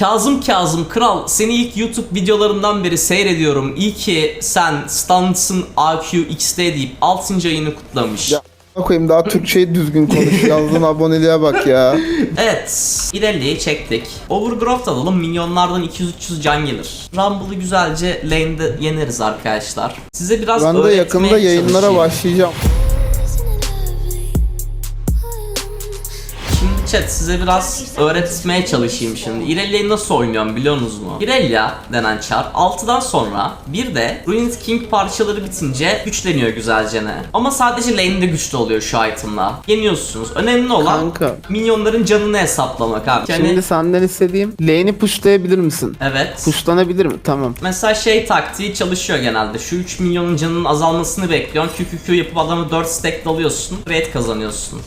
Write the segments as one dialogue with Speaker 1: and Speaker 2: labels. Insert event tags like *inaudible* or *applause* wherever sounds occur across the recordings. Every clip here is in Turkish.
Speaker 1: Kazım Kazım Kral seni ilk YouTube videolarından beri seyrediyorum. İyi ki sen Stans'ın AQXD deyip 6. ayını kutlamış.
Speaker 2: Ya koyayım daha Türkçeyi düzgün konuş. *laughs* Yazdığın aboneliğe bak ya.
Speaker 1: Evet, İrelia'yı çektik. Overgrowth alalım, minyonlardan 200-300 can gelir. Rumble'ı güzelce lane'de yeneriz arkadaşlar. Size biraz
Speaker 2: Ben de yakında yayınlara
Speaker 1: çalışayım.
Speaker 2: başlayacağım.
Speaker 1: Chat size biraz öğretmeye çalışayım şimdi. Irelia'yı nasıl oynuyorum biliyorsunuz mu? Irelia denen çar 6'dan sonra bir de Ruined King parçaları bitince güçleniyor güzelce ne. Ama sadece lane'de güçlü oluyor şu item'la. Yeniyorsunuz. Önemli olan
Speaker 2: Kanka.
Speaker 1: minyonların canını hesaplamak abi. Yani,
Speaker 2: Şimdi senden istediğim lane'i pushlayabilir misin?
Speaker 1: evet.
Speaker 2: Pushlanabilir mi? Tamam.
Speaker 1: Mesela şey taktiği çalışıyor genelde. Şu 3 milyonun canının azalmasını bekliyorsun. QQQ yapıp adamı 4 stack dalıyorsun. Rate kazanıyorsun.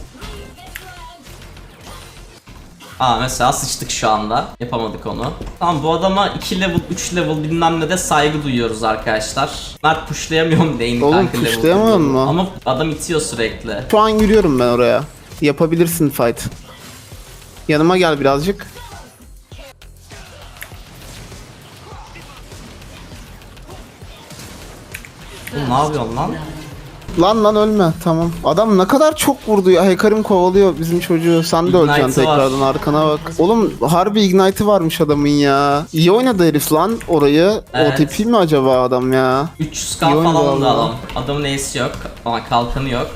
Speaker 1: Aa mesela sıçtık şu anda. Yapamadık onu. Tamam bu adama 2 level, 3 level bilmem ne de saygı duyuyoruz arkadaşlar. Mert pushlayamıyorum deyin
Speaker 2: Oğlum,
Speaker 1: kanka level
Speaker 2: mı?
Speaker 1: Ama adam itiyor sürekli.
Speaker 2: Şu an yürüyorum ben oraya. Yapabilirsin fight. Yanıma gel birazcık.
Speaker 1: Oğlum ne yapıyorsun lan?
Speaker 2: Lan lan ölme tamam. Adam ne kadar çok vurdu ya. Hacker'ım kovalıyor bizim çocuğu. Sen de
Speaker 1: Ignite'ı
Speaker 2: öleceksin tekrardan arkana bak. Oğlum harbi ignite'ı varmış adamın ya. İyi oynadı herif lan orayı.
Speaker 1: Evet.
Speaker 2: OTP mi acaba adam ya?
Speaker 1: 300k
Speaker 2: İyi oynadı
Speaker 1: falan da
Speaker 2: vallahi.
Speaker 1: adam. Adamın ace'i yok ama kalkanı yok.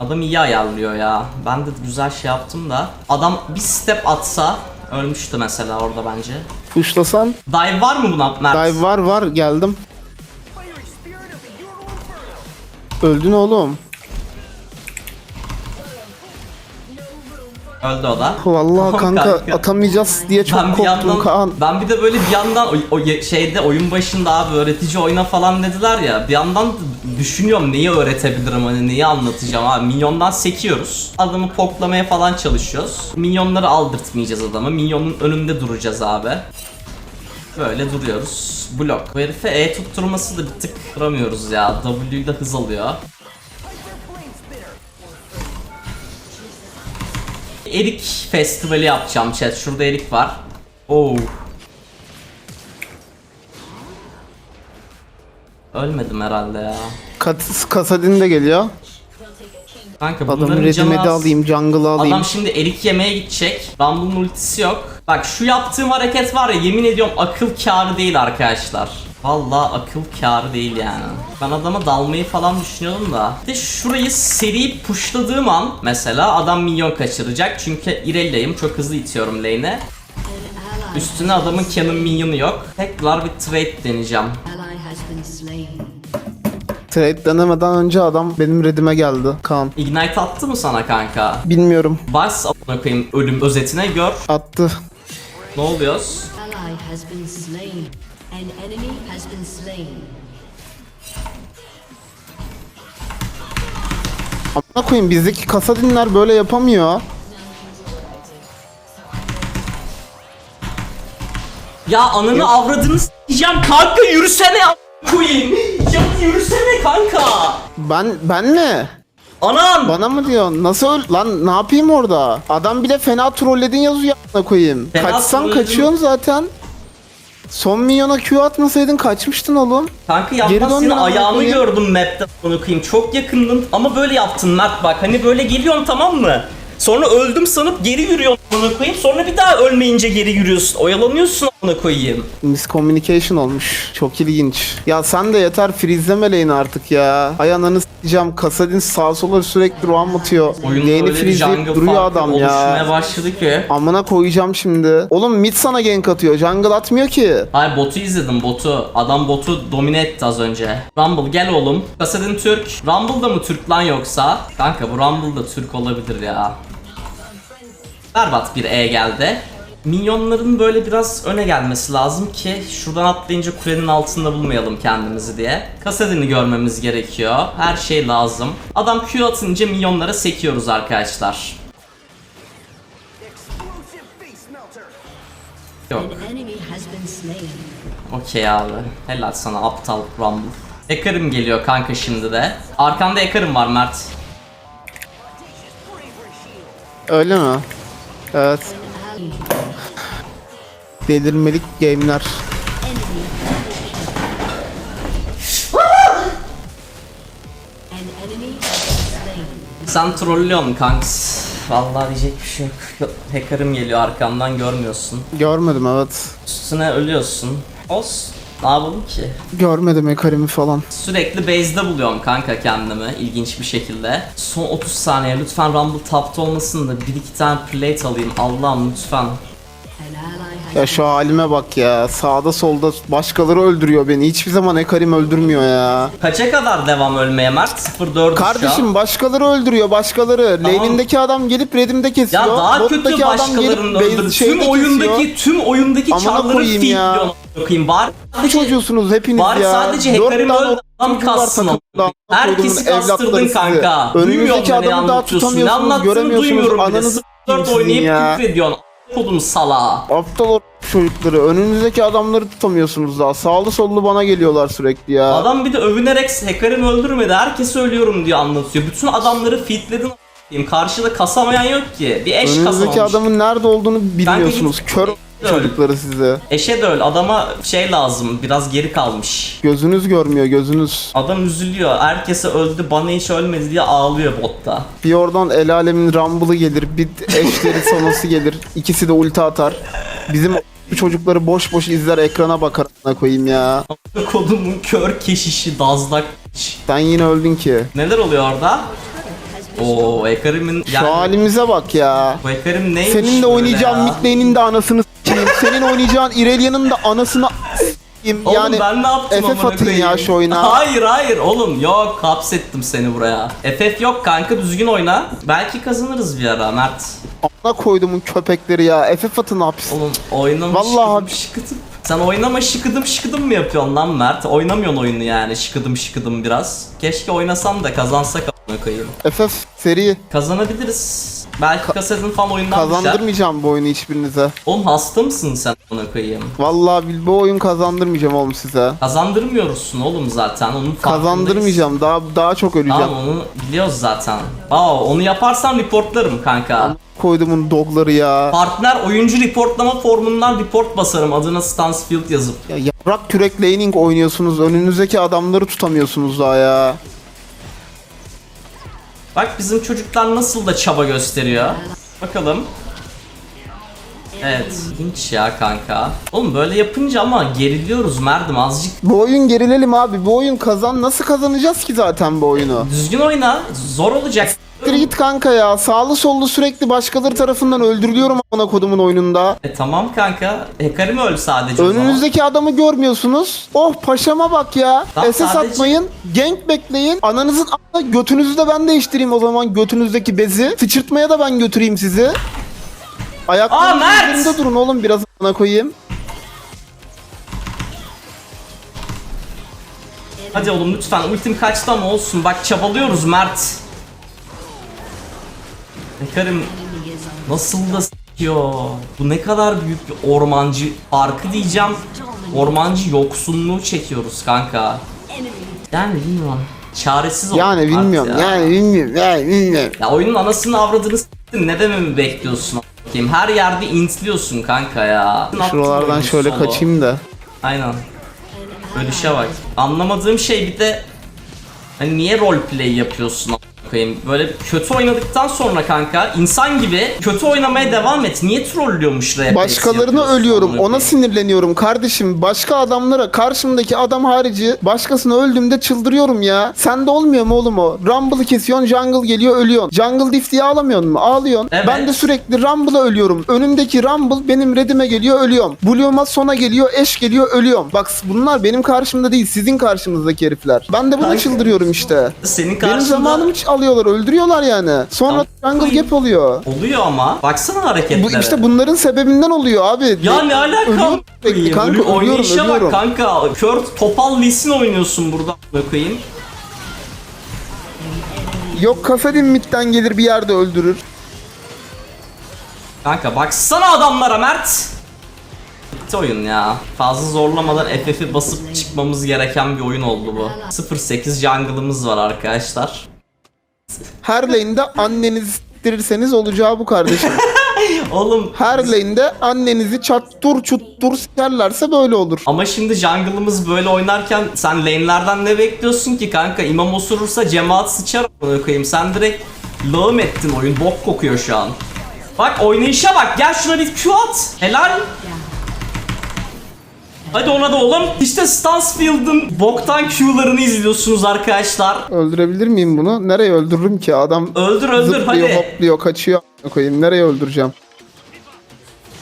Speaker 1: Adam iyi ayarlıyor ya. Ben de güzel şey yaptım da. Adam bir step atsa ölmüştü mesela orada bence.
Speaker 2: Pushlasan.
Speaker 1: Dive var mı buna Mert?
Speaker 2: Dive var var geldim. Öldün oğlum.
Speaker 1: Öldü o da.
Speaker 2: Vallahi kanka,
Speaker 1: Kanka.
Speaker 2: atamayacağız diye çok
Speaker 1: ben
Speaker 2: korktum
Speaker 1: yandan
Speaker 2: Kaan.
Speaker 1: ben bir de böyle bir yandan o, o şeyde oyun başında abi öğretici oyna falan dediler ya. Bir yandan da düşünüyorum neyi öğretebilirim hani neyi anlatacağım abi. Minyondan sekiyoruz. Adamı poklamaya falan çalışıyoruz. Minyonları aldırtmayacağız adamı. Minyonun önünde duracağız abi. Böyle duruyoruz. Blok. Bu herife E tutturması da bir tık kuramıyoruz ya. W ile hız alıyor Erik festivali yapacağım chat. Şurada erik var. Oo. Ölmedim herhalde ya.
Speaker 2: Kat, Kasadin de geliyor.
Speaker 1: Kanka
Speaker 2: Adamı
Speaker 1: bunların
Speaker 2: redime
Speaker 1: canı
Speaker 2: de
Speaker 1: az.
Speaker 2: alayım, jungle'ı alayım.
Speaker 1: Adam şimdi erik yemeye gidecek. Rumble'ın ultisi yok. Bak şu yaptığım hareket var ya yemin ediyorum akıl kârı değil arkadaşlar. Vallahi akıl kârı değil yani. Ben adama dalmayı falan düşünüyordum da. Bir de şurayı seri pushladığım an mesela adam minyon kaçıracak. Çünkü Irelia'yım çok hızlı itiyorum lane'e. Üstüne adamın cannon minyonu yok. Tekrar bir trade deneyeceğim.
Speaker 2: Trade denemeden önce adam benim redime geldi. Kaan.
Speaker 1: Ignite attı mı sana kanka?
Speaker 2: Bilmiyorum.
Speaker 1: Bas amına koyayım ölüm özetine gör.
Speaker 2: Attı.
Speaker 1: Ne oluyoruz?
Speaker 3: Slain.
Speaker 2: Amına koyayım bizdeki Kasadinler böyle yapamıyor.
Speaker 1: Ya ananı avradını s**eceğim kanka yürüsene a- koyayım. Ya yürüsene kanka.
Speaker 2: Ben ben mi?
Speaker 1: Anam.
Speaker 2: Bana mı diyorsun? Nasıl öl- lan ne yapayım orada? Adam bile fena trolledin yazıyor amına koyayım.
Speaker 1: Fena
Speaker 2: Kaçsan
Speaker 1: trolledim.
Speaker 2: kaçıyorsun zaten. Son milyona Q atmasaydın kaçmıştın oğlum.
Speaker 1: Kanka ayağını
Speaker 2: koyayım.
Speaker 1: gördüm map'te bunu koyayım. Çok yakındın ama böyle yaptın Mert bak. Hani böyle geliyorsun tamam mı? Sonra öldüm sanıp geri yürüyorsun bunu koyayım. Sonra bir daha ölmeyince geri yürüyorsun. Oyalanıyorsun onu koyayım.
Speaker 2: Miscommunication olmuş. Çok ilginç. Ya sen de yeter freezlemeleyin artık ya. Ay ananı s**eceğim. Kasadin sağa sola sürekli roam atıyor.
Speaker 1: Oyunda
Speaker 2: Lane'i
Speaker 1: öyle bir
Speaker 2: freezleyip
Speaker 1: jungle
Speaker 2: duruyor
Speaker 1: farkı
Speaker 2: adam
Speaker 1: oluşmaya
Speaker 2: ya.
Speaker 1: başladı ki.
Speaker 2: Amına koyacağım şimdi. Oğlum mid sana gank atıyor. Jungle atmıyor ki.
Speaker 1: Hayır botu izledim botu. Adam botu domine etti az önce. Rumble gel oğlum. Kasadin Türk. Rumble da mı Türk lan yoksa? Kanka bu Rumble da Türk olabilir ya. Berbat bir E geldi. Minyonların böyle biraz öne gelmesi lazım ki şuradan atlayınca kulenin altında bulmayalım kendimizi diye. Kasadin'i görmemiz gerekiyor. Her şey lazım. Adam Q atınca minyonlara sekiyoruz arkadaşlar. Yok. Okey abi. Helal sana aptal Rumble. Ekarim geliyor kanka şimdi de. Arkanda Ekarim var Mert.
Speaker 2: Öyle mi? Evet. Delirmelik game'ler.
Speaker 1: Sen trollüyorsun kanks. Vallahi diyecek bir şey. Yok, Hacker'ım geliyor arkamdan görmüyorsun.
Speaker 2: Görmedim evet.
Speaker 1: Üstüne ölüyorsun. Olsun. Ne yapalım ki?
Speaker 2: Görmedim Ekarimi falan.
Speaker 1: Sürekli base'de buluyorum kanka kendimi ilginç bir şekilde. Son 30 saniye lütfen Rumble tapta olmasın da bir iki tane plate alayım Allah'ım lütfen.
Speaker 2: Ya şu halime bak ya. Sağda solda başkaları öldürüyor beni. Hiçbir zaman Ekarim öldürmüyor ya.
Speaker 1: Kaça kadar devam ölmeye Mert? 0-4 şu an.
Speaker 2: Kardeşim başkaları öldürüyor başkaları.
Speaker 1: Tamam.
Speaker 2: Lane'indeki adam gelip redimde kesiyor.
Speaker 1: Ya daha kötü
Speaker 2: bottaki adam
Speaker 1: başkalarının
Speaker 2: gelip base-
Speaker 1: öldürdü.
Speaker 2: şeyde
Speaker 1: Tüm oyundaki
Speaker 2: kesiyor.
Speaker 1: tüm oyundaki
Speaker 2: Amına
Speaker 1: çarları feedliyorsun. Bakayım
Speaker 2: Bu
Speaker 1: sadece,
Speaker 2: çocuğusunuz hepiniz
Speaker 1: bari
Speaker 2: ya.
Speaker 1: sadece
Speaker 2: tane
Speaker 1: öldü adam
Speaker 2: var takımda.
Speaker 1: Herkesi kastırdın kanka. Duymuyorum ne
Speaker 2: adamı daha
Speaker 1: anlatıyorsun. Ne
Speaker 2: tutamıyorsunuz,
Speaker 1: anlattığını
Speaker 2: göremiyorsunuz.
Speaker 1: duymuyorum.
Speaker 2: Ananızı
Speaker 1: 4
Speaker 2: sizin
Speaker 1: oynayıp
Speaker 2: ya.
Speaker 1: küfrediyorsun. Kodum salağa.
Speaker 2: Aptal çocukları. Önünüzdeki adamları tutamıyorsunuz daha. Sağlı sollu bana geliyorlar sürekli ya.
Speaker 1: Adam bir de övünerek hacker'imi öldürmedi. Herkesi ölüyorum diye anlatıyor. Bütün adamları a**ayım. Karşıda kasamayan yok ki. Bir eş
Speaker 2: Önünüzdeki
Speaker 1: kasamamış.
Speaker 2: adamın nerede olduğunu bilmiyorsunuz.
Speaker 1: git- Öyle.
Speaker 2: çocukları size.
Speaker 1: Eşe de öl. Adama şey lazım. Biraz geri kalmış.
Speaker 2: Gözünüz görmüyor gözünüz.
Speaker 1: Adam üzülüyor. Herkese öldü. Bana hiç ölmedi diye ağlıyor botta.
Speaker 2: Bir oradan el alemin Rumble'ı gelir. Bir eşleri sonası gelir. İkisi de ulti atar. Bizim bu çocukları boş boş izler ekrana bakar a**ına koyayım ya.
Speaker 1: Kodumun kör keşişi dazlak.
Speaker 2: Sen yine öldün ki.
Speaker 1: Neler oluyor orada? Oo Ekarim'in
Speaker 2: Şu halimize bak ya.
Speaker 1: Bu Ekarim neymiş
Speaker 2: Senin de oynayacağın
Speaker 1: ya?
Speaker 2: mid lane'in de anasını s**eyim. Senin oynayacağın Irelia'nın da anasını s**eyim.
Speaker 1: Oğlum
Speaker 2: Yani
Speaker 1: ben ne yaptım
Speaker 2: FF
Speaker 1: amına
Speaker 2: atın ya
Speaker 1: koyayım?
Speaker 2: şu oyuna.
Speaker 1: Hayır hayır oğlum yok hapsettim seni buraya. FF yok kanka düzgün oyna. Belki kazanırız bir ara Mert.
Speaker 2: Ana koydumun köpekleri ya. FF atın hapis.
Speaker 1: Oğlum oynama
Speaker 2: Vallahi
Speaker 1: şıkıdım şıkıdım. Sen oynama şıkıdım şıkıdım mı yapıyorsun lan Mert? Oynamıyorsun oyunu yani şıkıdım şıkıdım biraz. Keşke oynasam da kazansak amına koyayım.
Speaker 2: FF seri.
Speaker 1: Kazanabiliriz. Belki kasetin falan oyundan düşer.
Speaker 2: Kazandırmayacağım bu oyunu hiçbirinize.
Speaker 1: Oğlum hasta mısın sen amına koyayım?
Speaker 2: Vallahi bil bu oyun kazandırmayacağım oğlum size.
Speaker 1: Kazandırmıyorsun oğlum zaten onun farkındayız.
Speaker 2: Kazandırmayacağım. Daha daha çok öleceğim.
Speaker 1: Tamam onu biliyoruz zaten. Aa onu yaparsan reportlarım kanka.
Speaker 2: Koydumun dogları ya.
Speaker 1: Partner oyuncu reportlama formundan report basarım adına Stansfield yazıp.
Speaker 2: Ya yaprak kürek laning oynuyorsunuz. Önünüzdeki adamları tutamıyorsunuz daha ya.
Speaker 1: Bak bizim çocuklar nasıl da çaba gösteriyor. Bakalım. Evet, ilginç ya kanka. Oğlum böyle yapınca ama geriliyoruz Merdim azıcık.
Speaker 2: Bu oyun gerilelim abi. Bu oyun kazan nasıl kazanacağız ki zaten bu oyunu?
Speaker 1: Düzgün oyna, zor olacak.
Speaker 2: Siktir git kanka ya. Sağlı sollu sürekli başkaları tarafından öldürülüyorum ana kodumun oyununda.
Speaker 1: E tamam kanka, Hekarim öl sadece o zaman.
Speaker 2: Önünüzdeki adamı görmüyorsunuz. Oh paşama bak ya.
Speaker 1: Tamam,
Speaker 2: SS
Speaker 1: sadece-
Speaker 2: atmayın. Gank bekleyin. Ananızın a- götünüzü de ben değiştireyim o zaman götünüzdeki bezi. Sıçırtmaya da ben götüreyim sizi.
Speaker 1: Aa,
Speaker 2: Ayaklarınızın
Speaker 1: Mert!
Speaker 2: üzerinde durun oğlum biraz ana koyayım.
Speaker 1: Hadi oğlum lütfen ultim kaçta mı olsun bak çabalıyoruz Mert. Hekarim nasıl da s***yo. Bu ne kadar büyük bir ormancı farkı diyeceğim. Ormancı yoksunluğu çekiyoruz kanka. Yani bilmiyorum. Çaresiz olduk
Speaker 2: Yani bilmiyorum.
Speaker 1: ya.
Speaker 2: Yani bilmiyorum. Yani bilmiyorum.
Speaker 1: Ya oyunun anasını avradını s**tin ne dememi bekliyorsun a**ayım? Her yerde intliyorsun kanka ya.
Speaker 2: Şuralardan şöyle
Speaker 1: solo.
Speaker 2: kaçayım da.
Speaker 1: Aynen. Ölüşe bak. Anlamadığım şey bir de hani niye roleplay yapıyorsun a**ayım? Böyle kötü oynadıktan sonra kanka insan gibi kötü oynamaya devam et. Niye trollüyormuş RPS
Speaker 2: Başkalarını
Speaker 1: yapıyorsun
Speaker 2: ölüyorum. Ona
Speaker 1: koyayım?
Speaker 2: sinirleniyorum kardeşim. Başka adamlara karşımdaki adam harici başkasını öldüğümde çıldırıyorum ya. Sende olmuyor mu oğlum o? Rumble'ı kesiyorsun, jungle geliyor ölüyorsun. Jungle diff diye ağlamıyorsun mu? Ağlıyorsun.
Speaker 1: Evet.
Speaker 2: Ben de sürekli Rumble'a ölüyorum. Önümdeki Rumble benim redime geliyor ölüyorum. Blue'uma sona geliyor, eş geliyor ölüyorum. Bak bunlar benim karşımda değil, sizin karşınızdaki herifler. Ben de buna
Speaker 1: Kanka.
Speaker 2: çıldırıyorum işte.
Speaker 1: Senin
Speaker 2: Benim
Speaker 1: karşında
Speaker 2: zamanımı ç- alıyorlar, öldürüyorlar yani. Sonra jungle gap oluyor.
Speaker 1: oluyor ama. Baksana hareketlere.
Speaker 2: Bu işte bunların sebebinden oluyor abi.
Speaker 1: Ya ne alaka?
Speaker 2: Ölüyorum sürekli kanka,
Speaker 1: Ölü-
Speaker 2: ölüyorum,
Speaker 1: Oynayışa
Speaker 2: ölüyorum.
Speaker 1: bak kanka. Kör topal Lee oynuyorsun burada amına koyayım.
Speaker 2: Yok Kasadin midden gelir bir yerde öldürür.
Speaker 1: Kanka baksana adamlara Mert. Bitti oyun ya. Fazla zorlamadan FF'i basıp çıkmamız gereken bir oyun oldu bu. 0-8 jungle'ımız var arkadaşlar.
Speaker 2: Her lane'de anneniz siktirirseniz olacağı bu kardeşim. *laughs*
Speaker 1: Oğlum
Speaker 2: Her lane'de annenizi çattur çuttur sikerlerse böyle olur.
Speaker 1: ama şimdi jungle'ımız böyle oynarken sen lane'lerden ne bekliyorsun ki kanka? İmam osurursa cemaat sıçar amına koyayım. Sen direkt lağım ettin oyun. Bok kokuyor şu an. Bak oynayışa bak. Gel şuna bir Q at. Helal. Hadi ona da oğlum. İşte Stansfield'ın boktan Q'larını izliyorsunuz arkadaşlar.
Speaker 2: Öldürebilir miyim bunu? Nereye öldürürüm ki? Adam
Speaker 1: Öldür öldür
Speaker 2: zıplıyor,
Speaker 1: hadi.
Speaker 2: hopluyor, kaçıyor. a**ına koyayım. Nereye öldüreceğim?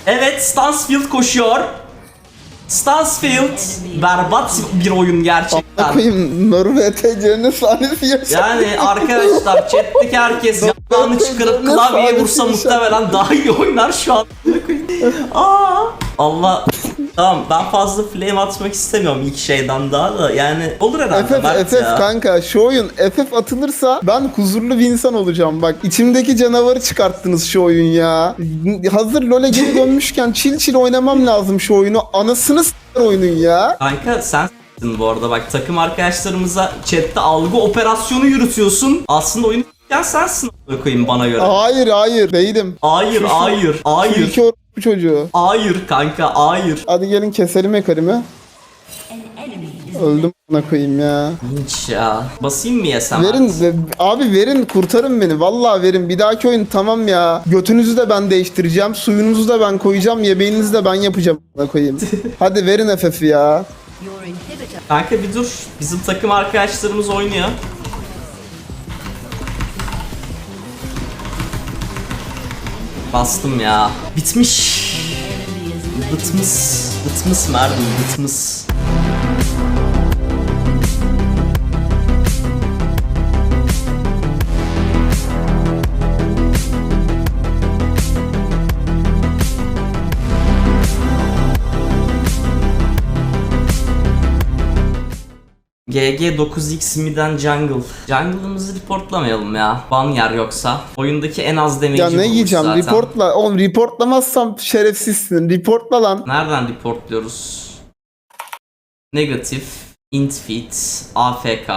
Speaker 1: Evet Stansfield koşuyor. Stansfield berbat bir oyun gerçekten.
Speaker 2: koyayım. Norve TC'nin sahnesi yaşa.
Speaker 1: Yani arkadaşlar chat'teki herkes yanağını çıkarıp
Speaker 2: Ne
Speaker 1: klavyeye vursa muhtemelen daha iyi oynar şu an. Aa, Allah. Tamam ben fazla flame atmak istemiyorum ilk şeyden daha da. Yani olur herhalde Mert
Speaker 2: FF
Speaker 1: ya.
Speaker 2: kanka şu oyun FF atılırsa ben huzurlu bir insan olacağım. Bak içimdeki canavarı çıkarttınız şu oyun ya. Hazır LoL'e geri dönmüşken çil çil oynamam lazım şu oyunu. Anasını s**r oyunun ya.
Speaker 1: Kanka sen s**tin bu arada. Bak takım arkadaşlarımıza chatte algı operasyonu yürütüyorsun. Aslında oyunu s**ken sensin a**ına koyayım bana göre.
Speaker 2: hayır hayır değilim
Speaker 1: Hayır hayır
Speaker 2: şu
Speaker 1: hayır.
Speaker 2: iki bu çocuğu
Speaker 1: Hayır kanka hayır.
Speaker 2: hadi gelin keselim ekarimi öldüm buna koyayım ya
Speaker 1: Hiç ya. Basayım mı yesem?
Speaker 2: Verin ve- abi verin kurtarın beni vallahi verin bir dahaki oyun tamam ya götünüzü de ben değiştireceğim suyunuzu da ben koyacağım yemeğinizi de ben yapacağım buna koyayım *laughs* hadi verin FF'i ya.
Speaker 1: Kanka bir dur. Bizim takım arkadaşlarımız oynuyor. Bastım ya. Bitmiş. Bıtmıs. Bıtmıs Merve. Bıtmıs. GG9X Midan Jungle. Jungle'ımızı reportlamayalım ya. Ban yer yoksa. Oyundaki en az demeyici
Speaker 2: Ya ne yiyeceğim?
Speaker 1: Zaten.
Speaker 2: Reportla. Oğlum reportlamazsam şerefsizsin. Reportla lan.
Speaker 1: Nereden reportluyoruz? Negatif, int feed, afk.